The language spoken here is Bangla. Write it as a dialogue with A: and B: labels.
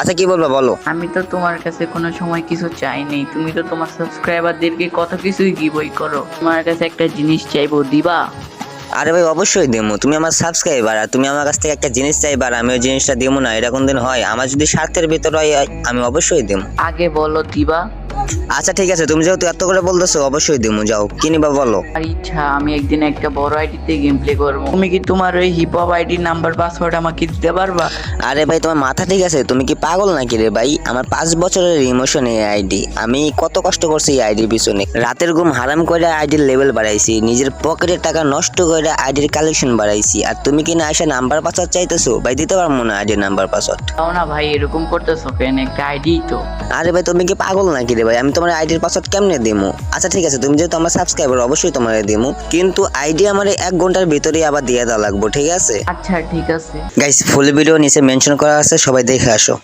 A: আচ্ছা কি বলব বলো।
B: আমি তো তোমার কাছে কোনো সময় কিছু চাইনি নাই। তুমি তো তোমার সাবস্ক্রাইবারদেরকে কত কিছুই গিবই করো। তোমার কাছে একটা জিনিস চাইব দিবা?
A: আরে ভাই অবশ্যই দেবো। তুমি আমার সাবস্ক্রাইবার আর তুমি আমার কাছ থেকে একটা জিনিস চাইবার আমি ওই জিনিসটা দেবো না। এরকম দিন হয়? আমার যদি স্বার্থের ভিতর হয় আমি অবশ্যই দেবো।
B: আগে বলো দিবা?
A: আচ্ছা ঠিক আছে তুমি যেহেতু এত করে বলতেছো অবশ্যই দেবো যাও কি নিবা বলো।
B: আর ইচ্ছা আমি একদিন একটা বড় আইডিতে গেম প্লে করব। তুমি কি তোমার ওই হিপ হপ আইডির নাম্বার পাসওয়ার্ড আমাকে দিতে পারবা?
A: আরে ভাই তোমার মাথা ঠিক আছে তুমি কি পাগল নাকি রে ভাই? আমার পাঁচ বছরের ইমোশন এই আইডি আমি কত কষ্ট করছি এই আইডির পিছনে। রাতের ঘুম হারাম করে আইডির লেভেল বাড়াইছি নিজের পকেটের টাকা নষ্ট করে আইডির কালেকশন বাড়াইছি আর তুমি কি না এসে নাম্বার পাসওয়ার্ড চাইতেছো? ভাই দিতে পারব না আইডির নাম্বার পাসওয়ার্ড
B: তাও না ভাই এরকম করতেছো কেন? একটা আইডি তো।
A: আরে ভাই তুমি কি পাগল নাকি রে ভাই আমি তোমার আইডির পাসওয়ার্ড কেমনে দিমু? আচ্ছা ঠিক আছে তুমি যেহেতু আমার সাবস্ক্রাইবার অবশ্যই তোমার দিমু। কিন্তু আইডি আমার এক ঘণ্টার ভিতরেই আবার দিয়ে দেওয়া লাগবো ঠিক আছে?
B: আচ্ছা ঠিক আছে।
A: গাইস ফুল ভিডিও নিচে মেনশন করা আছে সবাই দেখে আসো।